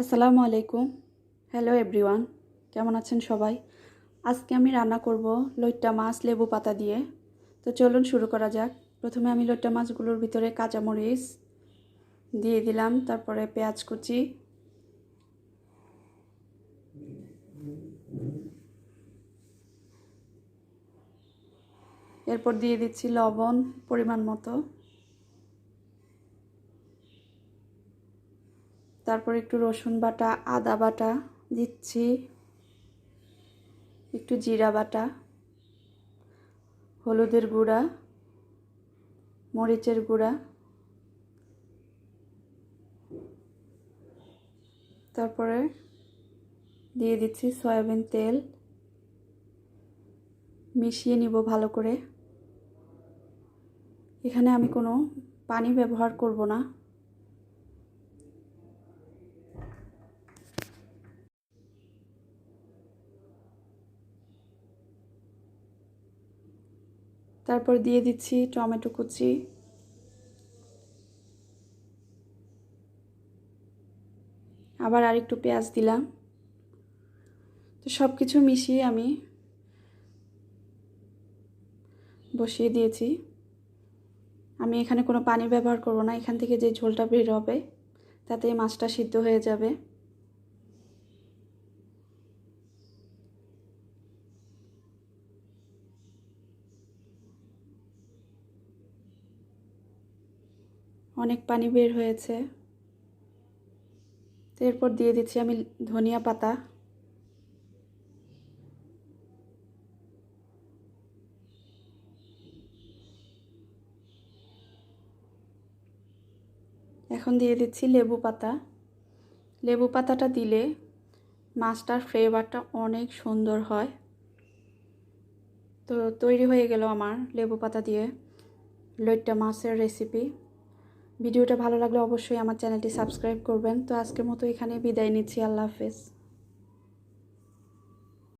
আসসালামু আলাইকুম। Hello everyone কেমন আছেন সবাই? আজকে আমি রান্না করব লইট্টা মাছ লেবু পাতা দিয়ে। তো চলুন শুরু করা যাক। প্রথমে আমি লইট্টা মাছগুলোর ভিতরে কাঁচামরিচ দিয়ে দিলাম, তারপরে পেঁয়াজ কুচি। এরপর দিয়ে দিচ্ছি লবণ পরিমাণ মতো। তারপর একটু রসুন বাটা, আদা বাটা দিচ্ছি, একটু জিরা বাটা, হলুদের গুঁড়া, মরিচের গুঁড়া, তারপরে দিয়ে দিচ্ছি সয়াবিন তেল। মিশিয়ে নিব ভালো করে। এখানে আমি কোনো পানি ব্যবহার করব না। তারপর দিয়ে দিচ্ছি টমেটো কুচি। আবার আরেকটু পেঁয়াজ দিলাম। তো সব কিছু মিশিয়ে আমি বসিয়ে দিয়েছি। আমি এখানে কোনো পানি ব্যবহার করব না, এখান থেকে যে ঝোলটা বের হবে তাতে মাছটা সিদ্ধ হয়ে যাবে। অনেক পানি বের হয়েছে। এরপর দিয়ে দিচ্ছি আমি ধনিয়া পাতা। এখন দিয়ে দিচ্ছি লেবু পাতা। লেবু পাতাটা দিলে মাছটার ফ্লেভারটা অনেক সুন্দর হয়। তো তৈরি হয়ে গেল আমার লেবু পাতা দিয়ে। লইট্টা মাছের রেসিপি ভিডিওটা ভালো লাগলে অবশ্যই আমার চ্যানেলটি সাবস্ক্রাইব করবেন। তো আজকের মতো এখানে বিদায় নিচ্ছি। আল্লাহ হাফেজ।